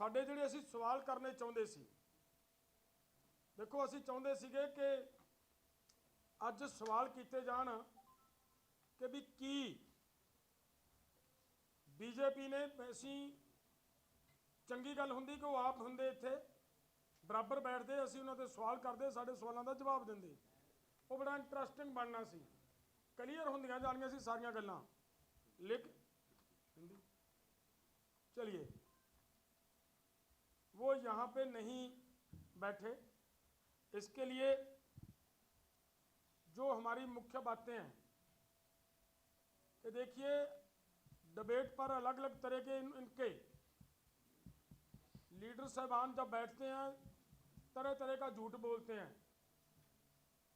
ਸਾਡੇ ਜਿਹੜੇ ਅਸੀਂ ਸਵਾਲ ਕਰਨੇ ਚਾਹੁੰਦੇ ਸੀ, ਦੇਖੋ ਅਸੀਂ ਚਾਹੁੰਦੇ ਸੀਗੇ ਕਿ ਅੱਜ ਸਵਾਲ ਕੀਤੇ ਜਾਣ ਕਿ ਵੀ ਕੀ ਬੀਜੇਪੀ ਨੇ ਅਸੀਂ ਚੰਗੀ ਗੱਲ ਹੁੰਦੀ ਕਿ ਉਹ ਆਪ ਹੁੰਦੇ ਇੱਥੇ, ਬਰਾਬਰ ਬੈਠਦੇ, ਅਸੀਂ ਉਹਨਾਂ ਤੇ ਸਵਾਲ ਕਰਦੇ, ਸਾਡੇ ਸਵਾਲਾਂ ਦਾ ਜਵਾਬ ਦਿੰਦੇ। ਉਹ ਬੜਾ ਇੰਟਰਸਟਿੰਗ ਬਣਨਾ ਸੀ। ਕਲੀਅਰ ਹੁੰਦੀਆਂ ਜਾਣੀਆਂ ਸੀ ਸਾਰੀਆਂ ਗੱਲਾਂ। ਲਿਖ ਚਲਿਏ। वो यहाँ पे नहीं बैठे। इसके लिए जो हमारी मुख्य बातें हैं कि देखिए डिबेट पर अलग अलग तरह के इन, इनके लीडर साहबान जब बैठते हैं तरह तरह का झूठ बोलते हैं।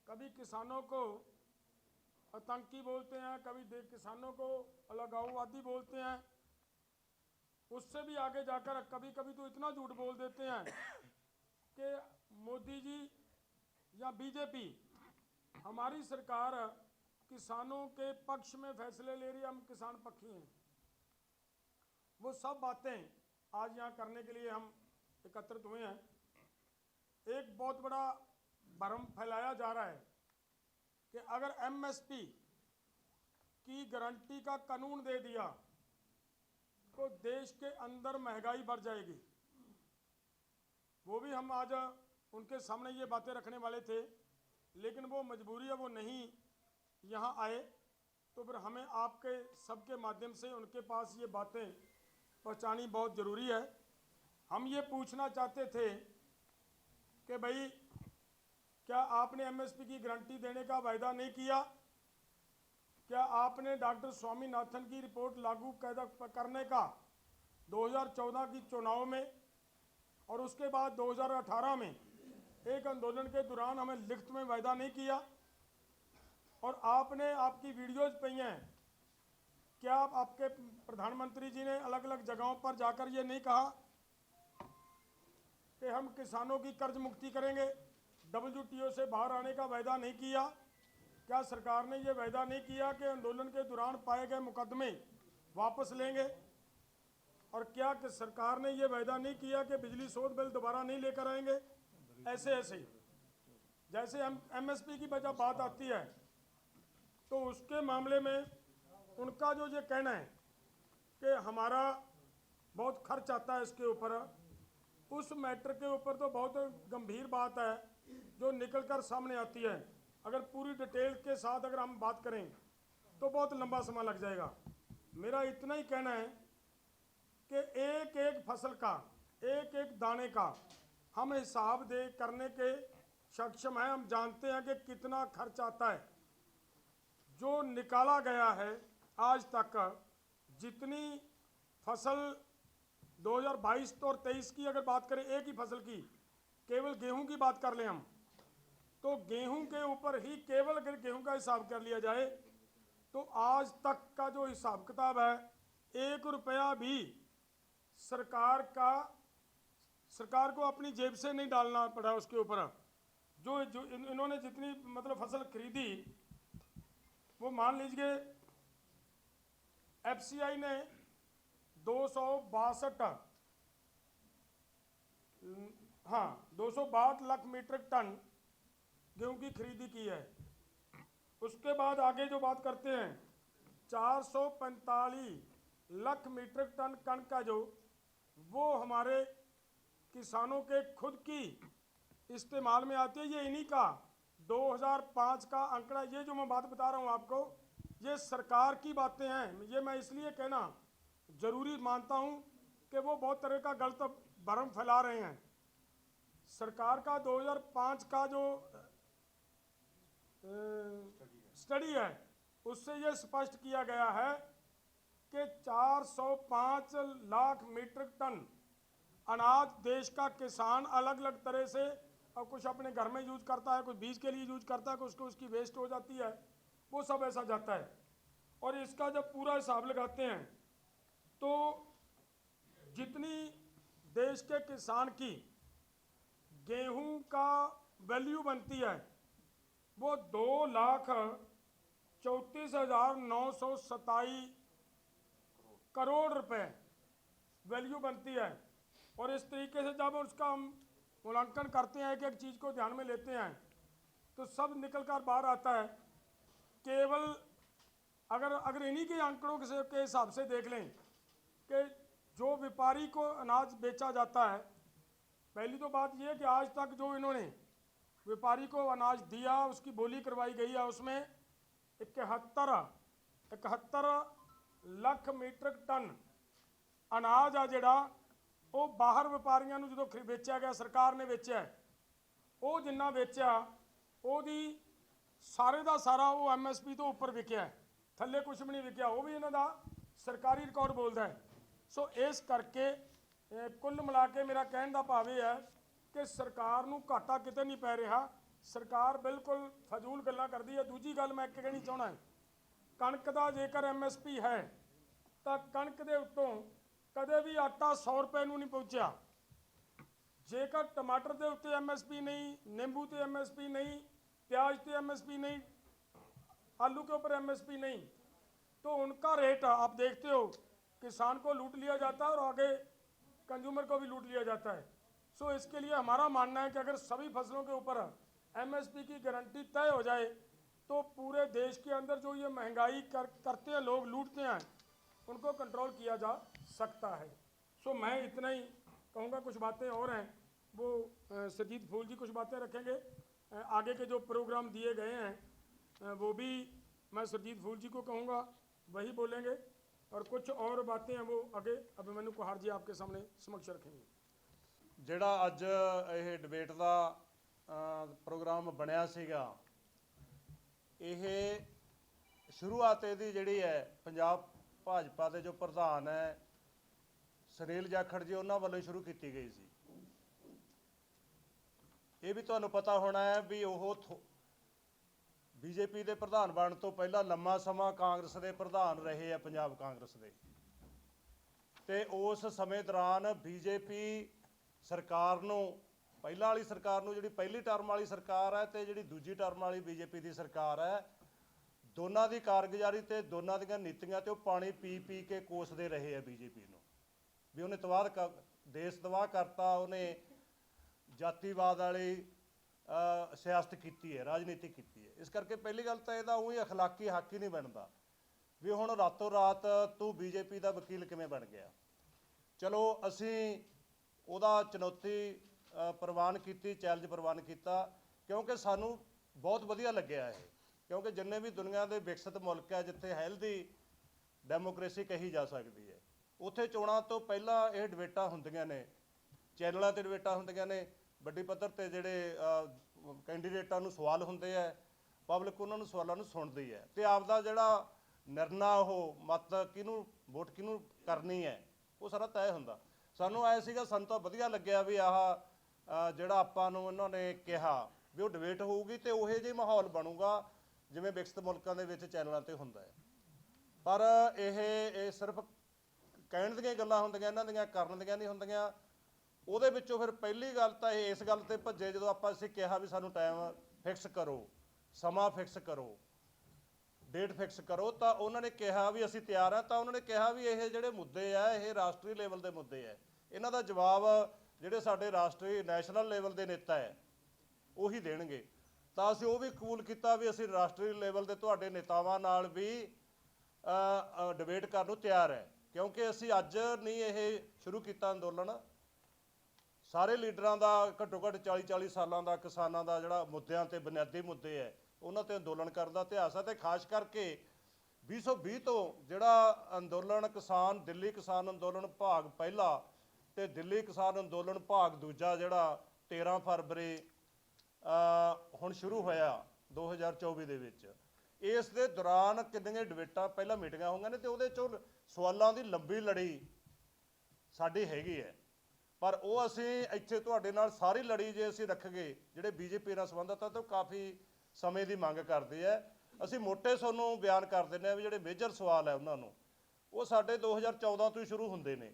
कभी किसानों को आतंकी बोलते हैं कभी किसानों को अलगाववादी बोलते हैं। उससे भी आगे जाकर कभी कभी तो इतना झूठ बोल देते हैं कि मोदी जी या बीजेपी, हमारी सरकार किसानों के पक्ष में फैसले ले रही है, हम किसान पक्षी हैं। वो सब बातें आज यहाँ करने के लिए हम एकत्रित हुए हैं। एक बहुत बड़ा भ्रम फैलाया जा रहा है कि अगर एमएसपी की गारंटी का कानून दे दिया तो देश के अंदर महँगाई बढ़ जाएगी। वो भी हम आज उनके सामने ये बातें रखने वाले थे, लेकिन वो मजबूरी है, वो नहीं यहाँ आए। तो फिर हमें आपके, सबके माध्यम से उनके पास ये बातें पहुँचानी बहुत ज़रूरी है। हम ये पूछना चाहते थे कि भाई, क्या आपने एमएसपी की गारंटी देने का वायदा नहीं किया? क्या आपने डॉक्टर स्वामीनाथन की रिपोर्ट लागू करने का 2014 की चुनाव में और उसके बाद 2018 में एक आंदोलन के दौरान हमें लिखित में वायदा नहीं किया? और आपने आपकी वीडियोज़ पई हैं। क्या आप आपके प्रधानमंत्री जी ने अलग अलग जगहों पर जाकर ये नहीं कहा कि हम किसानों की कर्ज मुक्ति करेंगे डब्ल्यूटीओ से बाहर आने का वायदा नहीं किया। क्या सरकार ने ये वायदा नहीं किया कि आंदोलन के दौरान पाए गए मुकदमे वापस लेंगे? और क्या कि सरकार ने ये वायदा नहीं किया कि बिजली शोध बिल दोबारा नहीं लेकर आएँगे? ऐसे ऐसे। जैसे हम एमएसपी की वजह बात आती है तो उसके मामले में उनका जो ये कहना है कि हमारा बहुत खर्च आता है इसके ऊपर, उस मैटर के ऊपर तो बहुत गंभीर बात है जो निकल कर सामने आती है। अगर पूरी डिटेल के साथ अगर हम बात करें तो बहुत लंबा समय लग जाएगा। मेरा इतना ही कहना है कि एक एक फ़सल का एक एक दाने का हम हिसाब दे करने के सक्षम हैं। हम जानते हैं कि कितना खर्च आता है। जो निकाला गया है आज तक, जितनी फ़सल 2022 तो और 23 की अगर बात करें, एक ही फ़सल की, केवल गेहूँ की बात कर लें हम तो गेहूँ के ऊपर ही केवल अगर गेहूँ का हिसाब कर लिया जाए तो आज तक का जो हिसाब किताब है एक रुपया भी सरकार का सरकार को अपनी जेब से नहीं डालना पड़ा उसके ऊपर। जो जो इन, इन्होंने जितनी मतलब फ़सल खरीदी वो मान लीजिए एफसीआई ने दो सौ बासठ हाँ दो सौ लाख मीट्रिक टन गेहूँ की खरीदी की है। उसके बाद आगे जो बात करते हैं 445 लाख मीट्रिक टन कण का जो, वो हमारे किसानों के खुद की इस्तेमाल में आती है। ये इन्हीं का 2005 का आंकड़ा, ये जो मैं बात बता रहा हूँ आपको, ये सरकार की बातें हैं। ये मैं इसलिए कहना ज़रूरी मानता हूँ कि वो बहुत तरह का गलत भरम फैला रहे हैं। सरकार का 2005 का जो स्टडी है। उससे ये स्पष्ट किया गया है कि 405 लाख मीट्रिक टन अनाज देश का किसान अलग अलग तरह से, और कुछ अपने घर में यूज़ करता है, कुछ बीज के लिए यूज़ करता है, कुछ को उसकी वेस्ट हो जाती है, वो सब ऐसा जाता है। और इसका जब पूरा हिसाब लगाते हैं तो जितनी देश के किसान की गेहूँ का वैल्यू बनती है वो दो लाख चौंतीस हज़ार नौ सौ सताई करोड़ रुपए वैल्यू बनती है। और इस तरीके से जब उसका हम मूल्यांकन करते हैं एक एक चीज़ को ध्यान में लेते हैं तो सब निकल कर बाहर आता है। केवल अगर अगर इन्हीं के आंकड़ों के के हिसाब से देख लें कि जो व्यापारी को अनाज बेचा जाता है, पहली तो बात यह है कि आज तक जो इन्होंने व्यापारी को अनाज दिया उसकी बोली करवाई गई है उसमें इकहत्तर इकहत्तर ਲੱਖ ਮੀਟ੍ਰਿਕ ਟਨ ਅਨਾਜ ਆ ਜਿਹੜਾ ਉਹ ਬਾਹਰ ਵਪਾਰੀਆਂ ਨੂੰ ਜਦੋਂ ਖਰੀ- ਵੇਚਿਆ ਗਿਆ ਸਰਕਾਰ ਨੇ ਵੇਚਿਆ ਹੈ, ਉਹ ਜਿੰਨਾ ਵੇਚਿਆ ਉਹਦੀ ਸਾਰੇ ਦਾ ਸਾਰਾ ਉਹ ਐਮਐਸਪੀ ਤੋਂ ਉੱਪਰ ਵਿਕਿਆ ਹੈ। ਥੱਲੇ ਕੁਝ ਵੀ ਨਹੀਂ ਵਿਕਿਆ ਉਹ ਵੀ ਇਹਨਾਂ ਦਾ ਸਰਕਾਰੀ ਰਿਕਾਰਡ ਬੋਲਦਾ ਹੈ ਸੋ ਇਸ ਕਰਕੇ ਅਹ, ਕੁੱਲ ਮਿਲਾ ਕੇ ਮੇਰਾ ਕਹਿਣ ਦਾ ਭਾਵ ਇਹ ਹੈ ਕਿ ਸਰਕਾਰ ਨੂੰ ਘਾਟਾ ਕਿਤੇ ਨਹੀਂ ਪੈ ਰਿਹਾ ਸਰਕਾਰ ਬਿਲਕੁਲ ਫਜ਼ੂਲ ਗੱਲਾਂ ਕਰਦੀ ਹੈ ਦੂਜੀ ਗੱਲ ਮੈਂ ਇੱਕ ਕਹਿਣੀ ਚਾਹਣਾ ਹੈ ਕਣਕ ਦਾ ਜੇਕਰ ਐਮਐਸਪੀ ਹੈ ਤਾਂ ਕਣਕ ਦੇ ਉੱਤੋਂ ਕਦੇ ਵੀ ਆਟਾ 100 ਰੁਪਏ ਨੂੰ ਨਹੀਂ ਪਹੁੰਚਿਆ ਜੇਕਰ ਟਮਾਟਰ ਦੇ ਉੱਤੇ ਐਮਐਸਪੀ ਨਹੀਂ ਨਿੰਬੂ ਤੇ ਐਮਐਸਪੀ नहीं प्याज पे एमएसपी नहीं आलू के ऊपर एमएसपी नहीं तो उनका रेट आप देखते हो किसान को लूट लिया जाता है और आगे कंज्यूमर को भी लूट लिया जाता है सो इसके लिए हमारा मानना है कि अगर सभी फ़सलों के ऊपर एमएसपी की गारंटी तय हो जाए तो पूरे देश के अंदर जो ये महँगाई कर, करते हैं लोग लूटते हैं उनको कंट्रोल किया जा सकता है। सो मैं इतना ही कहूँगा कुछ बातें और हैं। वो सरजीत फूल जी कुछ बातें रखेंगे। आगे के जो प्रोग्राम दिए गए हैं वो भी मैं सरजीत फूल जी को कहूँगा वही बोलेंगे। और कुछ और बातें हैं वो आगे अभिमन्यु कुहार जी आपके सामने समक्ष रखेंगे। ਜਿਹੜਾ ਅੱਜ ਇਹ ਡਿਬੇਟ ਦਾ ਪ੍ਰੋਗਰਾਮ ਬਣਿਆ ਸੀਗਾ, ਇਹ ਸ਼ੁਰੂਆਤ ਇਹਦੀ ਜਿਹੜੀ ਹੈ, ਪੰਜਾਬ ਭਾਜਪਾ ਦੇ ਜੋ ਪ੍ਰਧਾਨ ਹੈ, ਸੁਨੀਲ ਜਾਖੜ ਜੀ, ਉਹਨਾਂ ਵੱਲੋਂ ਸ਼ੁਰੂ ਕੀਤੀ ਗਈ ਸੀ। ਇਹ ਵੀ ਤੁਹਾਨੂੰ ਪਤਾ ਹੋਣਾ ਹੈ ਵੀ ਉਹ ਬੀਜੇਪੀ ਦੇ ਪ੍ਰਧਾਨ ਬਣਨ ਤੋਂ ਪਹਿਲਾਂ ਲੰਮਾ ਸਮਾਂ ਕਾਂਗਰਸ ਦੇ ਪ੍ਰਧਾਨ ਰਹੇ ਆ, ਪੰਜਾਬ ਕਾਂਗਰਸ ਦੇ। ਤੇ ਉਸ ਸਮੇਂ ਦੌਰਾਨ ਬੀਜੇਪੀ ਸਰਕਾਰ ਨੂੰ ਪਹਿਲਾਂ ਵਾਲੀ ਸਰਕਾਰ ਨੂੰ ਜਿਹੜੀ ਪਹਿਲੀ ਟਰਮ ਵਾਲੀ ਸਰਕਾਰ ਹੈ ਤੇ ਜਿਹੜੀ ਦੂਜੀ ਟਰਮ ਵਾਲੀ ਬੀਜੇਪੀ ਦੀ ਸਰਕਾਰ ਹੈ ਦੋਨਾਂ ਦੀ ਕਾਰਗੁਜ਼ਾਰੀ ਤੇ ਦੋਨਾਂ ਦੀਆਂ ਨੀਤੀਆਂ ਤੇ ਉਹ ਪਾਣੀ ਪੀ ਪੀ ਕੇ ਕੋਸਦੇ ਰਹੇ ਆ ਬੀਜੇਪੀ ਨੂੰ ਵੀ ਉਹਨੇ ਤਬਾਹ ਕਰ ਦੇਸ਼ ਤਬਾਹ ਕਰਤਾ ਉਹਨੇ ਜਾਤੀਵਾਦ ਵਾਲੀ ਅ, ਸਿਆਸਤ ਕੀਤੀ ਹੈ ਰਾਜਨੀਤੀ ਕੀਤੀ ਹੈ ਇਸ ਕਰਕੇ ਪਹਿਲੀ ਗੱਲ ਤਾਂ ਇਹਦਾ ਉਹੀ اخلاقی ਹੱਕ ਹੀ ਨਹੀਂ ਬਣਦਾ ਵੀ ਹੁਣ ਰਾਤੋਂ ਰਾਤ ਤੂੰ ਬੀਜੇਪੀ ਦਾ ਵਕੀਲ ਕਿਵੇਂ ਬਣ ਗਿਆ ਚਲੋ ਅਸੀਂ ਉਹਦਾ ਚੁਣੌਤੀ ਪ੍ਰਵਾਨ ਕੀਤੀ ਚੈਲੰਜ ਪ੍ਰਵਾਨ ਕੀਤਾ, ਕਿਉਂਕਿ ਸਾਨੂੰ ਬਹੁਤ ਵਧੀਆ ਲੱਗਿਆ ਇਹ। ਕਿਉਂਕਿ ਜਿੰਨੇ ਵੀ ਦੁਨੀਆ ਦੇ ਵਿਕਸਿਤ ਮੁਲਕ ਹੈ, ਜਿੱਥੇ ਹੈਲਦੀ ਡੈਮੋਕ੍ਰੇਸੀ ਕਹੀ ਜਾ ਸਕਦੀ ਹੈ, ਉੱਥੇ ਚੋਣਾਂ ਤੋਂ ਪਹਿਲਾਂ ਇਹ ਡਿਬੇਟਾਂ ਹੁੰਦੀਆਂ ਨੇ, ਚੈਨਲਾਂ ਤੇ ਡਿਬੇਟਾਂ ਹੁੰਦੀਆਂ ਨੇ, ਵੱਡੀ ਪੱਧਰ ਤੇ ਜਿਹੜੇ ਕੈਂਡੀਡੇਟਾਂ ਨੂੰ ਸਵਾਲ ਹੁੰਦੇ ਆ ਪਬਲਿਕ ਉਹਨਾਂ ਨੂੰ ਸਵਾਲਾਂ ਨੂੰ ਸੁਣਦੀ ਹੈ ਤੇ ਆਪਦਾ ਜਿਹੜਾ ਨਿਰਣਾ ਉਹ ਮਤ ਕਿਹਨੂੰ, ਵੋਟ ਕਿਹਨੂੰ ਕਰਨੀ ਹੈ, ਉਹ ਸਾਰਾ ਤੈਅ ਹੁੰਦਾ। ਸਾਨੂੰ ਐ ਸੀਗਾ, ਸਾਨੂੰ ਤਾਂ ਵਧੀਆ ਲੱਗਿਆ ਵੀ ਆਹ ਜਿਹੜਾ ਆਪਾਂ ਨੂੰ ਇਹਨਾਂ ਨੇ ਕਿਹਾ ਵੀ ਉਹ ਡਿਬੇਟ ਹੋਊਗੀ ਤੇ ਉਹੇ ਜਿਹੇ ਮਾਹੌਲ ਬਣੂਗਾ, ਜਿਵੇਂ ਵਿਕਸਿਤ ਮੁਲਕਾਂ ਦੇ ਵਿੱਚ ਚੈਨਲਾਂ ਤੇ ਹੁੰਦਾ ਹੈ। ਪਰ ਇਹ ਇਹ ਸਿਰਫ ਕਹਿਣ ਦੀਆਂ ਗੱਲਾਂ ਹੁੰਦੀਆਂ, ਇਹਨਾਂ ਦੀਆਂ ਕਰਨ ਦੀਆਂ ਨਹੀਂ ਹੁੰਦੀਆਂ। ਉਹਦੇ ਵਿੱਚੋਂ ਫਿਰ ਪਹਿਲੀ ਗੱਲ ਤਾਂ ਇਹ, ਇਸ ਗੱਲ ਤੇ ਭੱਜੇ ਜਦੋਂ ਆਪਾਂ ਅਸੀਂ ਕਿਹਾ ਵੀ ਸਾਨੂੰ ਟਾਈਮ ਫਿਕਸ ਕਰੋ, ਸਮਾਂ ਫਿਕਸ ਕਰੋ। ਡੇਟ ਫਿਕਸ ਕਰੋ, ਤਾਂ ਉਹਨਾਂ ਨੇ ਕਿਹਾ ਵੀ ਅਸੀਂ ਤਿਆਰ ਆ ਤਾਂ ਉਹਨਾਂ ਨੇ ਕਿਹਾ ਵੀ ਇਹ ਜਿਹੜੇ ਮੁੱਦੇ ਆ, ਇਹ ਰਾਸ਼ਟਰੀ ਲੈਵਲ ਦੇ ਮੁੱਦੇ ਆ। ਇਹਨਾਂ ਦਾ ਜਵਾਬ ਜਿਹੜੇ ਸਾਡੇ ਰਾਸ਼ਟਰੀ ਨੈਸ਼ਨਲ ਲੈਵਲ ਦੇ ਨੇਤਾ ਹੈ, ਉਹੀ ਦੇਣਗੇ। ਤਾਂ ਅਸੀਂ ਉਹ ਵੀ ਕਬੂਲ ਕੀਤਾ ਵੀ ਅਸੀਂ ਰਾਸ਼ਟਰੀ ਲੈਵਲ ਦੇ ਤੁਹਾਡੇ ਨੇਤਾਵਾਂ ਨਾਲ ਵੀ ਡਿਬੇਟ ਕਰਨ ਨੂੰ ਤਿਆਰ ਹੈ। ਕਿਉਂਕਿ ਅਸੀਂ ਅੱਜ ਨਹੀਂ ਇਹ ਸ਼ੁਰੂ ਕੀਤਾ ਅੰਦੋਲਨ। ਸਾਰੇ ਲੀਡਰਾਂ ਦਾ ਘੱਟੋ ਘੱਟ 40 40 ਸਾਲਾਂ ਦਾ ਕਿਸਾਨਾਂ ਦਾ ਜਿਹੜਾ ਮੁੱਦਿਆਂ ਤੇ ਬੁਨਿਆਦੀ ਮੁੱਦੇ ਹੈ ਉਹਨਾਂ ਤੇ ਅੰਦੋਲਨ ਕਰਨ ਦਾ ਇਤਿਹਾਸ ਹੈ ਤੇ ਖਾਸ ਕਰਕੇ 2020 ਤੋਂ ਜਿਹੜਾ ਅੰਦੋਲਨ ਕਿਸਾਨ ਦਿੱਲੀ ਕਿਸਾਨ ਅੰਦੋਲਨ ਭਾਗ ਪਹਿਲਾ ਤੇ ਦਿੱਲੀ ਕਿਸਾਨ ਅੰਦੋਲਨ ਭਾਗ ਦੂਜਾ ਜਿਹੜਾ 13 ਫਰਵਰੀ ਅ, ਹੁਣ ਸ਼ੁਰੂ ਹੋਇਆ 2024 ਦੇ ਵਿੱਚ। ਇਸ ਦੇ ਦੌਰਾਨ ਕਿੰਨੀਆਂ ਡਿਬੇਟਾਂ ਪਹਿਲਾਂ ਮੀਟਿੰਗਾਂ ਹੋਈਆਂ ਨੇ ਤੇ ਉਹਦੇ ਚੋਂ ਸਵਾਲਾਂ ਦੀ ਲੰਬੀ ਲੜੀ ਸਾਡੀ ਹੈਗੀ ਹੈ। ਪਰ ਉਹ ਅਸੀਂ ਇੱਥੇ ਤੁਹਾਡੇ ਨਾਲ ਸਾਰੀ ਲੜੀ ਜੇ ਅਸੀਂ ਰੱਖ ਗਏ ਜਿਹੜੇ ਬੀਜੇਪੀ ਨਾਲ ਸੰਬੰਧਤ ਆ ਤਾਂ ਉਹ ਕਾਫੀ ਸਮੇਂ ਦੀ ਮੰਗ ਕਰਦੇ ਆ ਅਸੀਂ ਮੋਟੇ ਤੁਹਾਨੂੰ ਬਿਆਨ ਕਰ ਦਿੰਦੇ ਆ ਵੀ ਜਿਹੜੇ ਮੇਜਰ ਸਵਾਲ ਹੈ ਉਹਨਾਂ ਨੂੰ। ਉਹ ਸਾਡੇ 2014 ਤੋਂ ਹੀ ਸ਼ੁਰੂ ਹੁੰਦੇ ਨੇ।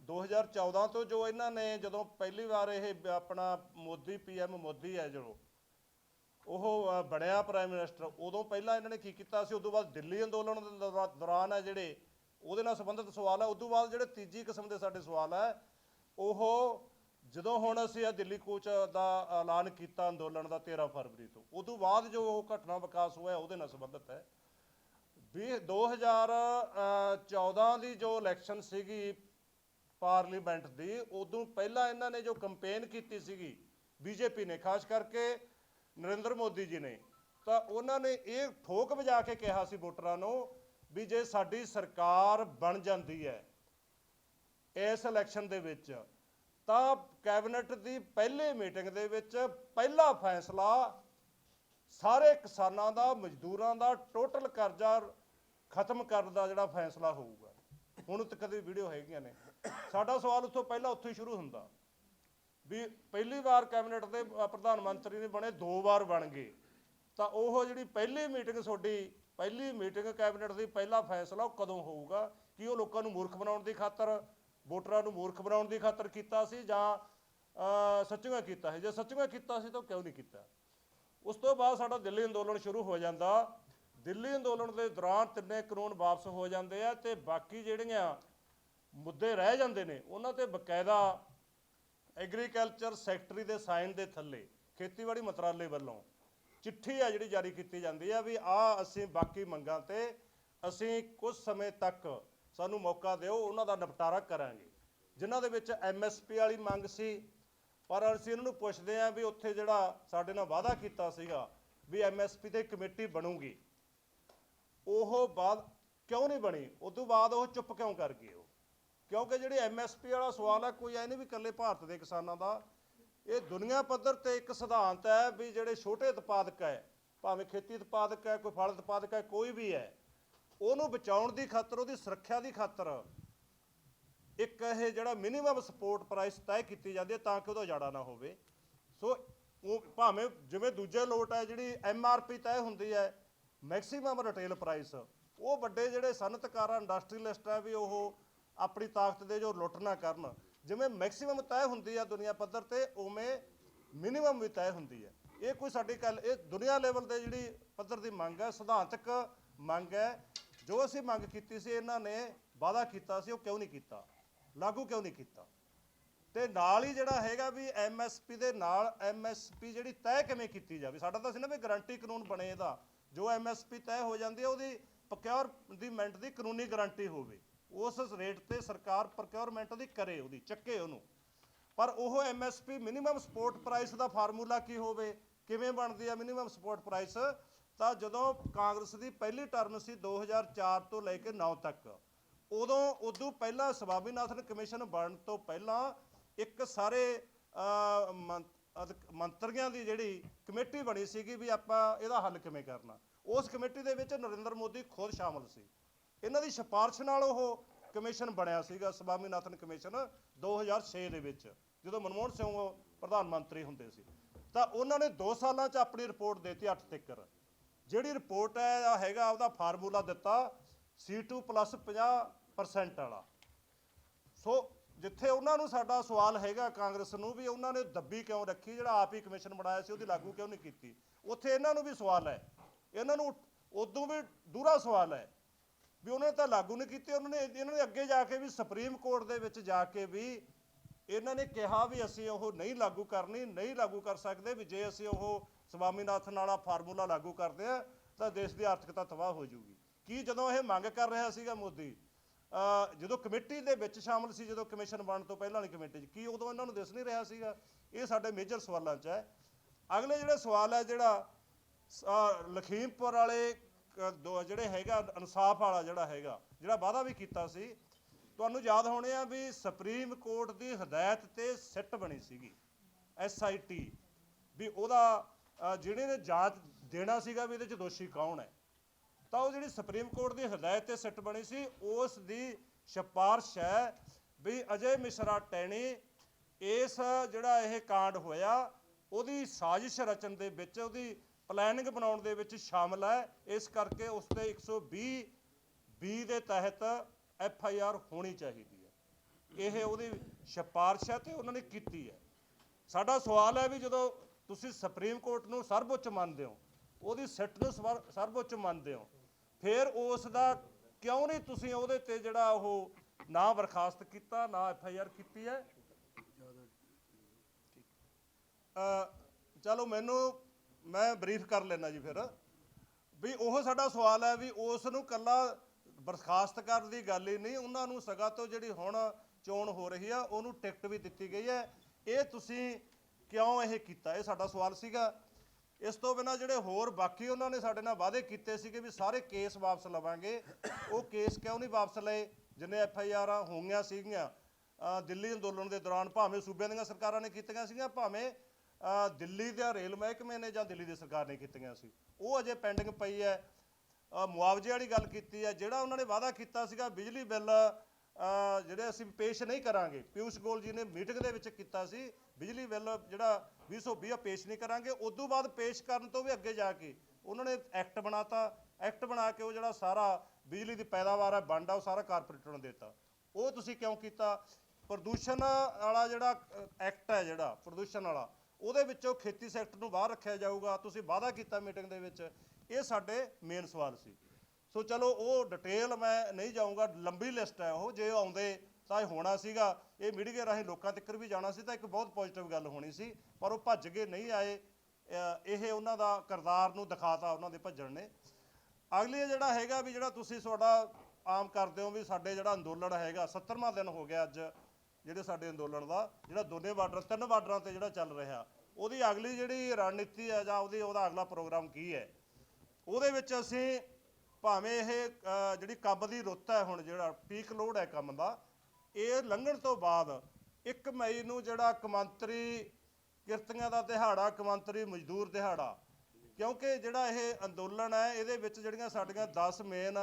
2014 ਤੋਂ ਜੋ ਇਹਨਾਂ ਨੇ ਜਦੋਂ ਪਹਿਲੀ ਵਾਰ ਇਹ ਆਪਣਾ ਮੋਦੀ ਪੀਐਮ ਮੋਦੀ ਹੈ ਜੋ ਉਹ ਬਣਿਆ ਪ੍ਰਾਈਮ ਮਿਨਿਸਟਰ ਉਦੋਂ ਪਹਿਲਾਂ ਇਹਨਾਂ ਨੇ ਕੀ ਕੀਤਾ ਸੀ? ਉਦੋਂ ਬਾਅਦ ਦਿੱਲੀ ਅੰਦੋਲਨ ਦੇ, ਦੌਰਾਨ ਹੈ ਜਿਹੜੇ, ਉਹਦੇ ਨਾਲ ਸੰਬੰਧਿਤ ਸਵਾਲ ਹੈ। ਉਦੋਂ ਬਾਅਦ ਜਿਹੜੇ ਤੀਜੀ ਕਿਸਮ ਦੇ ਸਾਡੇ ਸਵਾਲ ਹੈ, ਉਹ ਜਦੋਂ ਹੁਣ ਅਸੀਂ ਇਹ ਦਿੱਲੀ ਕੂਚ ਦਾ ਐਲਾਨ ਕੀਤਾ ਅੰਦੋਲਨ ਦਾ 13 ਫਰਵਰੀ ਤੋਂ, ਉਦੋਂ ਬਾਅਦ ਜੋ ਉਹ ਘਟਨਾ ਵਿਕਾਸ ਹੋਇਆ, ਉਹਦੇ ਨਾਲ ਸੰਬੰਧਿਤ ਹੈ। ਵੀ 2014 ਦੀ ਜੋ ਇਲੈਕਸ਼ਨ ਸੀਗੀ ਪਾਰਲੀਮੈਂਟ ਦੀ, ਉਦੋਂ ਪਹਿਲਾਂ ਇਹਨਾਂ ਨੇ ਜੋ ਕੈਂਪੇਨ ਕੀਤੀ ਸੀਗੀ ਬੀਜੇਪੀ ਨੇ, ਖਾਸ ਕਰਕੇ ਨਰਿੰਦਰ ਮੋਦੀ ਜੀ ਨੇ, ਤਾਂ ਉਹਨਾਂ ਨੇ ਇਹ ਠੋਕ ਵਜਾ ਕੇ ਕਿਹਾ ਸੀ ਵੋਟਰਾਂ ਨੂੰ ਵੀ ਜੇ ਸਾਡੀ ਸਰਕਾਰ ਬਣ ਜਾਂਦੀ ਹੈ ਇਸ ਇਲੈਕਸ਼ਨ ਦੇ ਵਿੱਚ ਤਾਂ ਕੈਬਨਿਟ ਦੀ ਪਹਿਲੀ ਮੀਟਿੰਗ ਦੇ ਵਿੱਚ ਪਹਿਲਾ ਫੈਸਲਾ ਸਾਰੇ ਕਿਸਾਨਾਂ ਦਾ, ਮਜ਼ਦੂਰਾਂ ਦਾ ਟੋਟਲ ਕਰਜ਼ਾ ਖਤਮ ਕਰਨ ਦਾ ਜਿਹੜਾ ਫੈਸਲਾ ਹੋਊਗਾ। ਹੁਣ ਤੱਕ ਦੀ ਵੀਡੀਓ ਹੈਗੀਆਂ ਨੇ। ਸਾਡਾ ਸਵਾਲ ਉੱਥੋਂ ਪਹਿਲਾਂ ਉੱਥੋਂ ਹੀ ਸ਼ੁਰੂ ਹੁੰਦਾ ਵੀ ਪਹਿਲੀ ਵਾਰ ਕੈਬਨਿਟ ਦੇ ਪ੍ਰਧਾਨ ਮੰਤਰੀ ਨੇ ਬਣੇ, ਦੋ ਵਾਰ ਬਣ ਗਏ। ਤਾਂ ਉਹ ਜਿਹੜੀ ਪਹਿਲੀ ਮੀਟਿੰਗ ਤੁਹਾਡੀ ਪਹਿਲੀ ਮੀਟਿੰਗ ਕੈਬਨਿਟ ਦੀ ਪਹਿਲਾ ਫੈਸਲਾ ਉਹ ਕਦੋਂ ਹੋਊਗਾ? ਕਿ ਉਹ ਲੋਕਾਂ ਨੂੰ ਮੂਰਖ ਬਣਾਉਣ ਦੀ ਖਾਤਰ ਵੋਟਰਾਂ ਨੂੰ ਮੂਰਖ ਬਣਾਉਣ ਦੀ ਖਾਤਰ ਕੀਤਾ ਸੀ ਜਾਂ ਅ, ਸੱਚੀਆਂ ਕੀਤਾ ਸੀ। ਜੇ ਸੱਚੀਆਂ ਕੀਤਾ ਸੀ ਤਾਂ ਕਿਉਂ ਨਹੀਂ ਕੀਤਾ? ਉਸ ਤੋਂ ਬਾਅਦ ਸਾਡਾ ਦਿੱਲੀ ਅੰਦੋਲਨ ਸ਼ੁਰੂ ਹੋ ਜਾਂਦਾ। ਦਿੱਲੀ ਅੰਦੋਲਨ ਦੇ ਦੌਰਾਨ ਤਿੰਨੇ ਕਾਨੂੰਨ ਵਾਪਸ ਹੋ ਜਾਂਦੇ ਆ ਤੇ ਬਾਕੀ ਜਿਹੜੀਆਂ ਮੁੱਦੇ ਰਹਿ ਜਾਂਦੇ ਨੇ ਉਹਨਾਂ ਤੇ ਬਕਾਇਦਾ ਐਗਰੀਕਲਚਰ ਸੈਕਟਰੀ ਦੇ ਸਾਈਨ ਦੇ ਥੱਲੇ ਖੇਤੀਬਾੜੀ ਮੰਤਰਾਲੇ ਵੱਲੋਂ ਚਿੱਠੀ ਆ ਜਿਹੜੀ ਜਾਰੀ ਕੀਤੀ ਜਾਂਦੀ ਆ ਵੀ ਆ ਅਸੀਂ ਬਾਕੀ ਮੰਗਾਂ ਤੇ ਅਸੀਂ ਕੁਝ ਸਮੇਂ ਤੱਕ ਸਾਨੂੰ ਮੌਕਾ ਦਿਓ, ਉਹਨਾਂ ਦਾ ਨਿਪਟਾਰਾ ਕਰਾਂਗੇ। ਜਿਨ੍ਹਾਂ ਦੇ ਵਿੱਚ ਐਮਐਸਪੀ ਵਾਲੀ ਮੰਗ ਸੀ, ਪਰ ਅਸੀਂ ਇਹਨਾਂ ਨੂੰ ਪੁੱਛਦੇ ਆਂ ਵੀ ਉੱਥੇ ਜਿਹੜਾ ਸਾਡੇ ਨਾਲ ਵਾਅਦਾ ਕੀਤਾ ਸੀਗਾ ਵੀ ਐਮਐਸਪੀ ਤੇ ਕਮੇਟੀ ਬਣੂਗੀ, ਉਹ ਬਾਅਦ ਕਿਉਂ ਨਹੀਂ ਬਣੀ? ਉਸ ਤੋਂ ਬਾਅਦ ਉਹ ਚੁੱਪ ਕਿਉਂ ਕਰ ਗਏ ਉਹ? ਕਿਉਂਕਿ ਜਿਹੜੀ ਐਮਐਸਪੀ ਵਾਲਾ ਸਵਾਲ ਹੈ ਕੋਈ ਐ ਨਹੀਂ ਵੀ ਇਕੱਲੇ ਭਾਰਤ ਦੇ ਕਿਸਾਨਾਂ ਦਾ। ਇਹ ਦੁਨੀਆ ਪੱਧਰ ਤੇ ਇੱਕ ਸਿਧਾਂਤ ਹੈ ਵੀ ਜਿਹੜੇ ਛੋਟੇ ਉਤਪਾਦਕ ਹੈ, ਭਾਵੇਂ ਖੇਤੀ ਉਤਪਾਦਕ ਹੈ, ਕੋਈ ਫਲ ਉਤਪਾਦਕ ਹੈ, ਕੋਈ ਵੀ ਹੈ ਉਹਨੂੰ ਬਚਾਉਣ ਦੀ ਖਾਤਰ, ਉਹਦੀ ਸੁਰੱਖਿਆ ਦੀ ਖਾਤਰ ਇੱਕ ਇਹ ਜਿਹੜਾ ਮਿਨੀਮਮ ਸਪੋਰਟ ਪ੍ਰਾਈਸ ਤੈਅ ਕੀਤੀ ਜਾਂਦੀ ਹੈ ਤਾਂ ਕਿ ਉਹਦਾ ਉਜਾੜਾ ਨਾ ਹੋਵੇ। ਸੋ ਉਹ ਭਾਵੇਂ ਜਿਵੇਂ ਦੂਜੇ ਲੋਟ ਹੈ, ਜਿਹੜੀ ਐਮਆਰਪੀ ਤੈਅ ਹੁੰਦੀ ਹੈ ਮੈਕਸਿਮਮ ਰਿਟੇਲ ਪ੍ਰਾਈਸ ਉਹ ਵੱਡੇ ਜਿਹੜੇ ਸਨਅਤਕਾਰਾਂ ਇੰਡਸਟਰੀਲਿਸਟ ਹੈ ਵੀ ਉਹ ਆਪਣੀ ਤਾਕਤ ਦੇ ਜੋ ਲੁੱਟ ਨਾ ਕਰਨ। ਜਿਵੇਂ ਮੈਕਸਿਮਮ ਤੈਅ ਹੁੰਦੀ ਹੈ ਦੁਨੀਆ ਪੱਧਰ ਤੇ, ਉਵੇਂ ਮਿਨੀਮਮ ਵੀ ਤੈਅ ਹੁੰਦੀ ਹੈ। ਇਹ ਕੋਈ ਸਾਡੀ ਗੱਲ, ਇਹ ਦੁਨੀਆ ਲੈਵਲ ਤੇ ਜਿਹੜੀ ਪੱਧਰ ਦੀ ਮੰਗ ਹੈ, ਸਿਧਾਂਤਕ ਮੰਗ ਹੈ ਜੋ ਅਸੀਂ ਮੰਗ ਕੀਤੀ ਸੀ, ਇਹਨਾਂ ਨੇ ਵਾਅਦਾ ਕੀਤਾ ਸੀ, ਉਹ ਕਿਉਂ ਨਹੀਂ ਕੀਤਾ? ਲਾਗੂ ਕਿਉਂ ਨਹੀਂ ਕੀਤਾ? ਤੇ ਨਾਲ ਹੀ ਜਿਹੜਾ ਹੈਗਾ ਵੀ ਐਮਐਸਪੀ ਦੇ ਨਾਲ ਐਮਐਸਪੀ ਜਿਹੜੀ ਤੈਅ ਕਿਵੇਂ ਕੀਤੀ ਜਾਵੇ? ਸਾਡਾ ਤਾਂ ਸੀ ਨਾ ਵੀ ਗਾਰੰਟੀ ਕਾਨੂੰਨ ਬਣੇ ਇਹਦਾ। ਜੋ ਐਮਐਸਪੀ ਤੈਅ ਹੋ ਜਾਂਦੀ ਹੈ, ਉਹਦੀ ਪ੍ਰੋਕਿਉਰਮੈਂਟ ਦੀ ਕਾਨੂੰਨੀ ਗਾਰੰਟੀ ਹੋਵੇ। ਉਸ ਰੇਟ ਤੇ ਸਰਕਾਰ ਪ੍ਰੋਕਿਉਰਮੈਂਟ ਦੀ ਕਰੇ ਉਹਦੀ, ਚੱਕੇ ਉਹਨੂੰ। ਪਰ ਉਹ ਐਮਐਸਪੀ ਮਿਨੀਮਮ ਸਪੋਰਟ ਪ੍ਰਾਈਸ ਦਾ ਫਾਰਮੂਲਾ ਕੀ ਹੋਵੇ? ਕਿਵੇਂ ਬਣਦੀ ਆ ਮਿਨੀਮਮ ਸਪੋਰਟ ਪ੍ਰਾਈਸ ਤਾਂ ਜਦੋਂ ਕਾਂਗਰਸ ਦੀ ਪਹਿਲੀ ਟਰਮ ਸੀ 2004 ਤੋਂ ਲੈ ਕੇ 9 ਤੱਕ, ਉਦੋਂ ਉਦੋਂ ਪਹਿਲਾਂ ਸਵਾਮੀਨਾਥਨ ਕਮਿਸ਼ਨ ਬਣਨ ਤੋਂ ਪਹਿਲਾਂ ਇੱਕ ਸਾਰੇ ਮੰਤਰੀਆਂ ਦੀ ਜਿਹੜੀ ਕਮੇਟੀ ਬਣੀ ਸੀਗੀ ਵੀ ਆਪਾਂ ਇਹਦਾ ਹੱਲ ਕਿਵੇਂ ਕਰਨਾ। ਉਸ ਕਮੇਟੀ ਦੇ ਵਿੱਚ ਨਰਿੰਦਰ ਮੋਦੀ ਖੁਦ ਸ਼ਾਮਲ ਸੀ। ਇਹਨਾਂ ਦੀ ਸਿਫਾਰਿਸ਼ ਨਾਲ ਉਹ ਕਮਿਸ਼ਨ ਬਣਿਆ ਸੀਗਾ, ਸਵਾਮੀਨਾਥਨ ਕਮਿਸ਼ਨ 2006 ਦੇ ਵਿੱਚ, ਜਦੋਂ ਮਨਮੋਹਨ ਸਿੰਘ ਪ੍ਰਧਾਨ ਮੰਤਰੀ ਹੁੰਦੇ ਸੀ। ਤਾਂ ਉਹਨਾਂ ਨੇ 2 ਸਾਲਾਂ 'ਚ ਆਪਣੀ ਰਿਪੋਰਟ ਦਿੱਤੀ 8 ਤੱਕਰ। ਜਿਹੜੀ ਰਿਪੋਰਟ ਹੈ ਆ ਹੈਗਾ ਉਹਦਾ ਫਾਰਮੂਲਾ ਦਿੱਤਾ C2 50% ਵਾਲਾ। ਸੋ ਜਿੱਥੇ ਉਹਨਾਂ ਨੂੰ ਸਾਡਾ ਸਵਾਲ ਹੈਗਾ ਕਾਂਗਰਸ ਨੂੰ ਵੀ ਉਹਨਾਂ ਨੇ ਦੱਬੀ ਕਿਉਂ ਰੱਖੀ, ਜਿਹੜਾ ਆਪ ਹੀ ਕਮਿਸ਼ਨ ਬਣਾਇਆ ਸੀ, ਉਹਦੀ ਲਾਗੂ ਕਿਉਂ ਨਹੀਂ ਕੀਤੀ? ਉੱਥੇ ਇਹਨਾਂ ਨੂੰ ਵੀ ਸਵਾਲ ਹੈ। ਇਹਨਾਂ ਨੂੰ ਉਦੋਂ ਵੀ ਦੂਰਾ ਸਵਾਲ ਹੈ ਵੀ ਉਹਨਾਂ ਨੇ ਤਾਂ ਲਾਗੂ ਨਹੀਂ ਕੀਤੀ, ਉਹਨਾਂ ਨੇ, ਇਹਨਾਂ ਨੇ ਅੱਗੇ ਜਾ ਕੇ ਵੀ ਸੁਪਰੀਮ ਕੋਰਟ ਦੇ ਵਿੱਚ ਜਾ ਕੇ ਵੀ ਇਹਨਾਂ ਨੇ ਕਿਹਾ ਵੀ ਅਸੀਂ ਉਹ ਨਹੀਂ ਲਾਗੂ ਕਰਨੀ, ਨਹੀਂ ਲਾਗੂ ਕਰ ਸਕਦੇ, ਵੀ ਜੇ ਅਸੀਂ ਉਹ ਸਵਾਮੀਨਾਥਨ ਵਾਲਾ ਫਾਰਮੂਲਾ ਲਾਗੂ ਕਰਦੇ ਆ, ਤਾਂ ਦੇਸ਼ ਦੀ ਆਰਥਿਕਤਾ ਤਬਾਹ ਹੋ ਜਾਊਗੀ। ਕੀ ਜਦੋਂ ਇਹ ਮੰਗ ਕਰ ਰਿਹਾ ਸੀਗਾ ਮੋਦੀ ਜਦੋਂ ਕਮੇਟੀ ਦੇ ਵਿੱਚ ਸ਼ਾਮਲ ਸੀ, ਜਦੋਂ ਕਮਿਸ਼ਨ ਬਣਨ ਤੋਂ ਪਹਿਲਾਂ ਵਾਲੀ ਕਮੇਟੀ 'ਚ, ਕੀ ਉਦੋਂ ਇਹਨਾਂ ਨੂੰ ਦਿਸ ਨਹੀਂ ਰਿਹਾ ਸੀਗਾ? ਇਹ ਸਾਡੇ ਮੇਜਰ ਸਵਾਲਾਂ 'ਚ ਹੈ। ਅਗਲੇ ਜਿਹੜੇ ਸਵਾਲ ਹੈ, ਜਿਹੜਾ ਲਖੀਮਪੁਰ ਵਾਲੇ ਜਿਹੜੇ ਹੈਗਾ, ਇਨਸਾਫ ਵਾਲਾ ਜਿਹੜਾ ਹੈਗਾ, ਜਿਹੜਾ ਵਾਅਦਾ ਵੀ ਕੀਤਾ ਸੀ, ਤੁਹਾਨੂੰ ਯਾਦ ਹੋਣੇ ਆ ਵੀ ਸੁਪਰੀਮ ਕੋਰਟ ਦੀ ਹਦਾਇਤ ਤੇ ਸਿੱਟ ਬਣੀ ਸੀਗੀ ਐਸਆਈਟੀ ਵੀ ਉਹਦਾ ਜਿਹੜੇ ਨੇ ਜਾਂਚ ਦੇਣਾ ਸੀਗਾ ਵੀ ਇਹਦੇ ਚ ਦੋਸ਼ੀ ਕੌਣ ਹੈ, ਤਾਂ ਉਹ ਜਿਹੜੀ ਸੁਪਰੀਮ ਕੋਰਟ ਦੀ ਹਦਾਇਤ ਤੇ ਸਿੱਟ ਬਣੀ ਸੀ, ਉਸ ਦੀ ਸਿਫਾਰਿਸ਼ ਹੈ ਵੀ ਅਜੇ ਮਿਸ਼ਰਾ ਟੈਣੀ ਇਸ ਜਿਹੜਾ ਇਹ ਕਾਂਡ ਹੋਇਆ, ਉਹਦੀ ਸਾਜ਼ਿਸ਼ ਰਚਨ ਦੇ ਵਿੱਚ, ਉਹਦੀ ਪਲੈਨਿੰਗ ਬਣਾਉਣ ਦੇ ਵਿੱਚ ਸ਼ਾਮਲ ਹੈ, ਇਸ ਕਰਕੇ ਉਸ ਤੇ 120 ਬੀ ਦੇ ਤਹਿਤ ਐਫ ਆਈ ਆਰ ਹੋਣੀ ਚਾਹੀਦੀ ਹੈ। ਇਹ ਉਹਦੀ ਸਿਫਾਰਿਸ਼ ਹੈ ਤੇ ਉਹਨਾਂ ਨੇ ਕੀਤੀ ਹੈ। ਸਾਡਾ ਸਵਾਲ ਹੈ ਵੀ ਜਦੋਂ ਤੁਸੀਂ ਸੁਪਰੀਮ ਕੋਰਟ ਨੂੰ ਸਰਵਉੱਚ ਮੰਨਦੇ ਹੋ, ਉਹਦੀ ਸਿੱਟ ਨੂੰ ਸਰਵਉੱਚ ਮੰਨਦੇ ਹੋ, ਫਿਰ ਉਸ ਦਾ ਕਿਉਂ ਨਹੀਂ ਤੁਸੀਂ ਉਹਦੇ ਤੇ ਜਿਹੜਾ ਉਹ ਨਾ ਬਰਖਾਸਤ ਕੀਤਾ, ਨਾ ਐਫ ਆਈ ਆਰ ਕੀਤੀ ਹੈ? ਚਲੋ ਮੈਨੂੰ, ਮੈਂ ਬਰੀਫ ਕਰ ਲੈਣਾ ਜੀ ਫਿਰ। ਵੀ ਉਹ ਸਾਡਾ ਸਵਾਲ ਹੈ ਵੀ ਉਸ ਨੂੰ ਕੱਲਾ ਬਰਖਾਸਤ ਕਰਨ ਦੀ ਗੱਲ ਹੀ ਨਹੀਂ, ਉਹਨਾਂ ਨੂੰ ਸਗਾ ਤੋਂ ਜਿਹੜੀ ਹੁਣ ਚੋਣ ਹੋ ਰਹੀ ਆ, ਉਹਨੂੰ ਟਿਕਟ ਵੀ ਦਿੱਤੀ ਗਈ ਹੈ। ਇਹ ਤੁਸੀਂ ਕਿਉਂ ਇਹ ਕੀਤਾ? ਇਹ ਸਾਡਾ ਸਵਾਲ ਸੀਗਾ। ਇਸ ਤੋਂ ਬਿਨਾਂ ਜਿਹੜੇ ਹੋਰ ਬਾਕੀ ਉਹਨਾਂ ਨੇ ਸਾਡੇ ਨਾਲ ਵਾਅਦੇ ਕੀਤੇ ਸੀਗੇ ਵੀ ਸਾਰੇ ਕੇਸ ਵਾਪਸ ਲਵਾਂਗੇ। ਉਹ ਕੇਸ ਕਿਉਂ ਨਹੀਂ ਵਾਪਸ ਲਏ? ਜਿੰਨੇ ਐਫ ਆਈ ਆਰਾਂ ਹੋਈਆਂ ਸੀਗੀਆਂ। ਦਿੱਲੀ ਅੰਦੋਲਨ ਦੇ ਦੌਰਾਨ ਭਾਵੇਂ ਸੂਬਿਆਂ ਦੀਆਂ ਸਰਕਾਰਾਂ ਨੇ ਕੀਤੀਆਂ ਸੀਗੀਆਂ, ਭਾਵੇਂ ਦਿੱਲੀ ਦੇ ਰੇਲ ਮਹਿਕਮੇ ਨੇ ਜਾਂ ਦਿੱਲੀ ਦੀ ਸਰਕਾਰ ਨੇ ਕੀਤੀਆਂ ਸੀ। ਉਹ ਅਜੇ ਪੈਂਡਿੰਗ ਪਈ ਹੈ। ਮੁਆਵਜ਼ੇ ਵਾਲੀ ਗੱਲ ਕੀਤੀ ਹੈ। ਜਿਹੜਾ ਉਹਨਾਂ ਨੇ ਵਾਅਦਾ ਕੀਤਾ ਸੀਗਾ ਬਿਜਲੀ ਬਿੱਲ ਜਿਹੜੇ ਅਸੀਂ ਪੇਸ਼ ਨਹੀਂ ਕਰਾਂਗੇ, ਪਿਊਸ਼ ਗੋਲ ਜੀ ਨੇ ਮੀਟਿੰਗ ਦੇ ਵਿੱਚ ਕੀਤਾ ਸੀ, ਬਿਜਲੀ ਬਿੱਲ ਜਿਹੜਾ 2020 ਆ, ਪੇਸ਼ ਨਹੀਂ ਕਰਾਂਗੇ, ਉਦੋਂ ਬਾਅਦ ਪੇਸ਼ ਕਰਨ ਤੋਂ ਵੀ ਅੱਗੇ ਜਾ ਕੇ ਉਹਨਾਂ ਨੇ ਐਕਟ ਬਣਾਤਾ, ਐਕਟ ਬਣਾ ਕੇ ਉਹ ਜਿਹੜਾ ਸਾਰਾ ਬਿਜਲੀ ਦੀ ਪੈਦਾਵਾਰ ਹੈ, ਵੰਡ ਆ, ਉਹ ਸਾਰਾ ਕਾਰਪੋਰੇਟਰ ਨੂੰ ਦਿੱਤਾ। ਉਹ ਤੁਸੀਂ ਕਿਉਂ ਕੀਤਾ? ਪ੍ਰਦੂਸ਼ਣ ਵਾਲਾ ਜਿਹੜਾ ਐਕਟ ਹੈ ਜਿਹੜਾ, ਪ੍ਰਦੂਸ਼ਣ ਵਾਲਾ, ਉਹਦੇ ਵਿੱਚੋਂ ਖੇਤੀ ਸੈਕਟਰ ਨੂੰ ਬਾਹਰ ਰੱਖਿਆ ਜਾਊਗਾ। ਤੁਸੀਂ ਵਾਅਦਾ ਕੀਤਾ ਮੀਟਿੰਗ ਦੇ ਵਿੱਚ, ਇਹ ਸਾਡੇ ਮੇਨ ਸਵਾਲ ਸੀ। ਸੋ ਚਲੋ ਉਹ ਡਿਟੇਲ ਮੈਂ ਨਹੀਂ ਜਾਊਂਗਾ, ਲੰਬੀ ਲਿਸਟ ਹੈ ਉਹ, ਜੇ ਉਹ ਆਉਂਦੇ ਤਾਂ ਇਹ ਹੋਣਾ ਸੀਗਾ। ਇਹ ਮੀਡੀਆ ਰਾਹੀਂ ਲੋਕਾਂ ਤੱਕ ਵੀ ਜਾਣਾ ਸੀ ਤਾਂ ਇੱਕ ਬਹੁਤ ਪੋਜ਼ਿਟਿਵ ਗੱਲ ਹੋਣੀ ਸੀ, ਪਰ ਉਹ ਭੱਜ ਕੇ ਨਹੀਂ ਆਏ। ਇਹ ਉਹਨਾਂ ਦਾ ਕਿਰਦਾਰ ਨੂੰ ਦਿਖਾਤਾ, ਉਹਨਾਂ ਦੇ ਭੱਜਣ ਨੇ। ਅਗਲੀ ਜਿਹੜਾ ਹੈਗਾ ਵੀ ਜਿਹੜਾ ਤੁਸੀਂ ਤੁਹਾਡਾ ਆਮ ਕਰਦੇ ਹੋ ਵੀ ਸਾਡੇ ਜਿਹੜਾ ਅੰਦੋਲਨ ਹੈਗਾ 70ਵਾਂ ਦਿਨ ਹੋ ਗਿਆ ਅੱਜ ਜਿਹੜੇ ਸਾਡੇ ਅੰਦੋਲਨ ਦਾ, ਜਿਹੜਾ ਦੋਨੇ ਬਾਰਡਰ, ਤਿੰਨ ਬਾਰਡਰਾਂ ਤੇ ਜਿਹੜਾ ਚੱਲ ਰਿਹਾ, ਉਹਦੀ ਅਗਲੀ ਜਿਹੜੀ ਰਣਨੀਤੀ ਹੈ ਜਾਂ ਉਹਦੀ, ਉਹਦਾ ਅਗਲਾ ਪ੍ਰੋਗਰਾਮ ਕੀ ਹੈ? ਉਹਦੇ ਵਿੱਚ ਅਸੀਂ ਭਾਵੇਂ ਇਹ ਅ, ਜਿਹੜੀ ਕੰਮ ਦੀ ਰੁੱਤ ਹੈ ਹੁਣ ਜਿਹੜਾ ਪੀਕ ਲੋਡ ਹੈ ਕੰਮ ਦਾ ਇਹ ਲੰਘਣ ਤੋਂ ਬਾਅਦ 1 ਮਈ ਨੂੰ ਜਿਹੜਾ ਕਮਾਂਤਰੀ ਕਿਰਤੀਆਂ ਦਾ ਦਿਹਾੜਾ ਕਮਾਂਤਰੀ ਮਜ਼ਦੂਰ ਦਿਹਾੜਾ ਕਿਉਂਕਿ ਜਿਹੜਾ ਇਹ ਅੰਦੋਲਨ ਹੈ ਇਹਦੇ ਵਿੱਚ ਜਿਹੜੀਆਂ ਸਾਡੀਆਂ 10 ਮੇਨ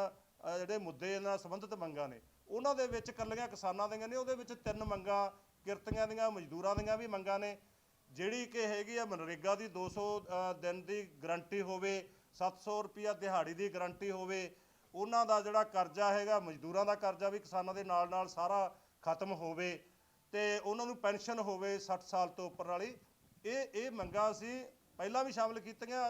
ਜਿਹੜੇ ਮੁੱਦੇ ਨਾਲ ਸੰਬੰਧਿਤ ਮੰਗਾਂ ਨੇ ਉਹਨਾਂ ਦੇ ਵਿੱਚ ਇਕੱਲੀਆਂ ਕਿਸਾਨਾਂ ਦੀਆਂ ਨੇ ਉਹਦੇ ਵਿੱਚ ਤਿੰਨ ਮੰਗਾਂ ਕਿਰਤੀਆਂ ਦੀਆਂ ਮਜ਼ਦੂਰਾਂ ਦੀਆਂ ਵੀ ਮੰਗਾਂ ਨੇ ਜਿਹੜੀ ਕਿ ਹੈਗੀ ਆ ਮਨਰੇਗਾ ਦੀ 200 ਅ, ਦਿਨ ਦੀ ਗਰੰਟੀ ਹੋਵੇ 700 ਰੁਪਿਆ ਦਿਹਾੜੀ ਦੀ ਗਰੰਟੀ ਹੋਵੇ, ਉਹਨਾਂ ਦਾ ਜਿਹੜਾ ਕਰਜ਼ਾ ਹੈਗਾ, ਮਜ਼ਦੂਰਾਂ ਦਾ ਕਰਜ਼ਾ ਵੀ ਕਿਸਾਨਾਂ ਦੇ ਨਾਲ ਨਾਲ ਸਾਰਾ ਖਤਮ ਹੋਵੇ ਤੇ ਉਹਨਾਂ ਨੂੰ ਪੈਨਸ਼ਨ ਹੋਵੇ 60 ਸਾਲ ਤੋਂ ਉੱਪਰ ਵਾਲੀ। ਇਹ ਇਹ ਮੰਗਾਂ ਅਸੀਂ ਪਹਿਲਾਂ ਵੀ ਸ਼ਾਮਲ ਕੀਤੀਆਂ।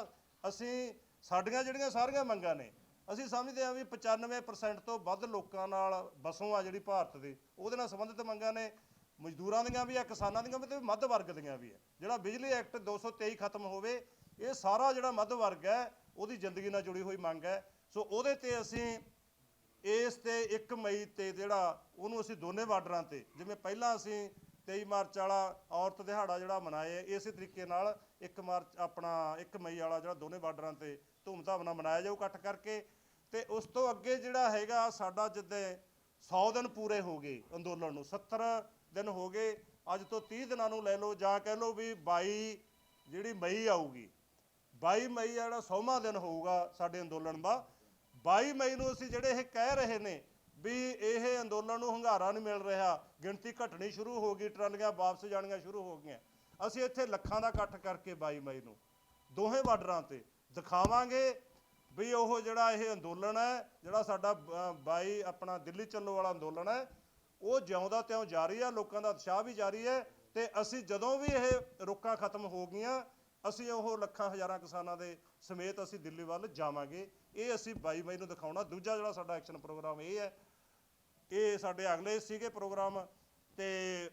ਅਸੀਂ, ਸਾਡੀਆਂ ਜਿਹੜੀਆਂ ਸਾਰੀਆਂ ਮੰਗਾਂ ਨੇ, ਅਸੀਂ ਸਮਝਦੇ ਹਾਂ ਵੀ 95% ਤੋਂ ਵੱਧ ਲੋਕਾਂ ਨਾਲ ਵਸੋਂ ਆ ਜਿਹੜੀ ਭਾਰਤ ਦੀ, ਉਹਦੇ ਨਾਲ ਸੰਬੰਧਿਤ ਮੰਗਾਂ ਨੇ। ਮਜ਼ਦੂਰਾਂ ਦੀਆਂ ਵੀ ਆ, ਕਿਸਾਨਾਂ ਦੀਆਂ ਵੀ ਤੇ ਮੱਧ ਵਰਗ ਦੀਆਂ ਵੀ ਹੈ ਜਿਹੜਾ ਬਿਜਲੀ ਐਕਟ 223 ਖਤਮ ਹੋਵੇ, ਇਹ ਸਾਰਾ ਜਿਹੜਾ ਮੱਧ ਵਰਗ ਹੈ ਉਹਦੀ ਜ਼ਿੰਦਗੀ ਨਾਲ ਜੁੜੀ ਹੋਈ ਮੰਗ ਹੈ। ਸੋ ਉਹਦੇ ਤੇ ਅਸੀਂ ਇਸ ਤੇ 1 ਮਈ ਤੇ ਜਿਹੜਾ ਉਹਨੂੰ ਅਸੀਂ ਦੋਨੇ ਬਾਰਡਰਾਂ ਤੇ, ਜਿਵੇਂ ਪਹਿਲਾਂ ਅਸੀਂ 23 ਮਾਰਚ ਵਾਲਾ ਔਰਤ ਦਿਹਾੜਾ ਜਿਹੜਾ ਮਨਾਏ ਇਸੇ ਤਰੀਕੇ ਨਾਲ 1 ਮਾਰਚ ਆਪਣਾ 1 ਮਈ ਵਾਲਾ ਜਿਹੜਾ ਦੋਨੇ ਬਾਰਡਰਾਂ ਤੇ ਧੂਮਧਾਮ ਨਾਲ ਮਨਾਇਆ ਜਾਊ ਇਕੱਠ ਕਰਕੇ। ਤੇ ਉਸ ਤੋਂ ਅੱਗੇ ਜਿਹੜਾ ਹੈਗਾ, ਸਾਡਾ ਜਿੱਦੇ 100 ਦਿਨ ਪੂਰੇ ਹੋ ਗਏ ਅੰਦੋਲਨ ਨੂੰ 70 ਦਿਨ ਹੋ ਗਏ, ਅੱਜ ਤੋਂ 30 ਦਿਨਾਂ ਨੂੰ ਲੈ ਲਓ, ਜਾਂ ਕਹਿ ਲਓ ਵੀ 22 ਜਿਹੜੀ ਮਈ ਆਊਗੀ 22 ਮਈ ਜਿਹੜਾ 100ਵਾਂ ਦਿਨ ਹੋਊਗਾ ਸਾਡੇ ਅੰਦੋਲਨ ਦਾ। 22 ਮਈ ਨੂੰ ਅਸੀਂ ਜਿਹੜੇ ਇਹ ਕਹਿ ਰਹੇ ਨੇ ਵੀ ਇਹ ਅੰਦੋਲਨ ਨੂੰ ਹੰਗਾਰਾ ਨਹੀਂ ਮਿਲ ਰਿਹਾ ਗਿਣਤੀ ਘਟਣੀ ਸ਼ੁਰੂ ਹੋ ਗਈ ਟਰਾਲੀਆਂ ਵਾਪਸ ਜਾਣੀਆਂ ਸ਼ੁਰੂ ਹੋ ਗਈਆਂ। ਅਸੀਂ ਇੱਥੇ ਲੱਖਾਂ ਦਾ ਇਕੱਠ ਕਰਕੇ 22 ਮਈ ਨੂੰ ਦੋਹੇ ਬਾਰਡਰਾਂ ਤੇ ਦਿਖਾਵਾਂਗੇ ਵੀ ਉਹ ਜਿਹੜਾ ਇਹ ਅੰਦੋਲਨ ਹੈ ਜਿਹੜਾ ਸਾਡਾ ਅ, 22 ਆਪਣਾ ਦਿੱਲੀ ਚੱਲੋ ਵਾਲਾ ਅੰਦੋਲਨ ਹੈ ਉਹ ਜਿਉਂਦਾ ਤਿਉਂ ਜਾਰੀ ਆ ਲੋਕਾਂ ਦਾ ਉਤਸ਼ਾਹ ਵੀ ਜਾਰੀ ਹੈ ਤੇ ਅਸੀਂ ਜਦੋਂ ਵੀ ਇਹ ਰੁੱਕਾਂ ਖਤਮ ਹੋ ਗਈਆਂ ਅਸੀਂ ਉਹ ਲੱਖਾਂ ਹਜ਼ਾਰਾਂ ਕਿਸਾਨਾਂ ਦੇ ਸਮੇਤ ਅਸੀਂ ਦਿੱਲੀ ਵੱਲ ਜਾਵਾਂਗੇ। ਇਹ ਅਸੀਂ 22 ਮਈ ਨੂੰ ਦਿਖਾਉਣਾ। ਦੂਜਾ ਜਿਹੜਾ ਸਾਡਾ ਐਕਸ਼ਨ ਪ੍ਰੋਗਰਾਮ ਇਹ ਹੈ। ਇਹ ਸਾਡੇ ਅਗਲੇ ਸੀਗੇ ਪ੍ਰੋਗਰਾਮ ਤੇ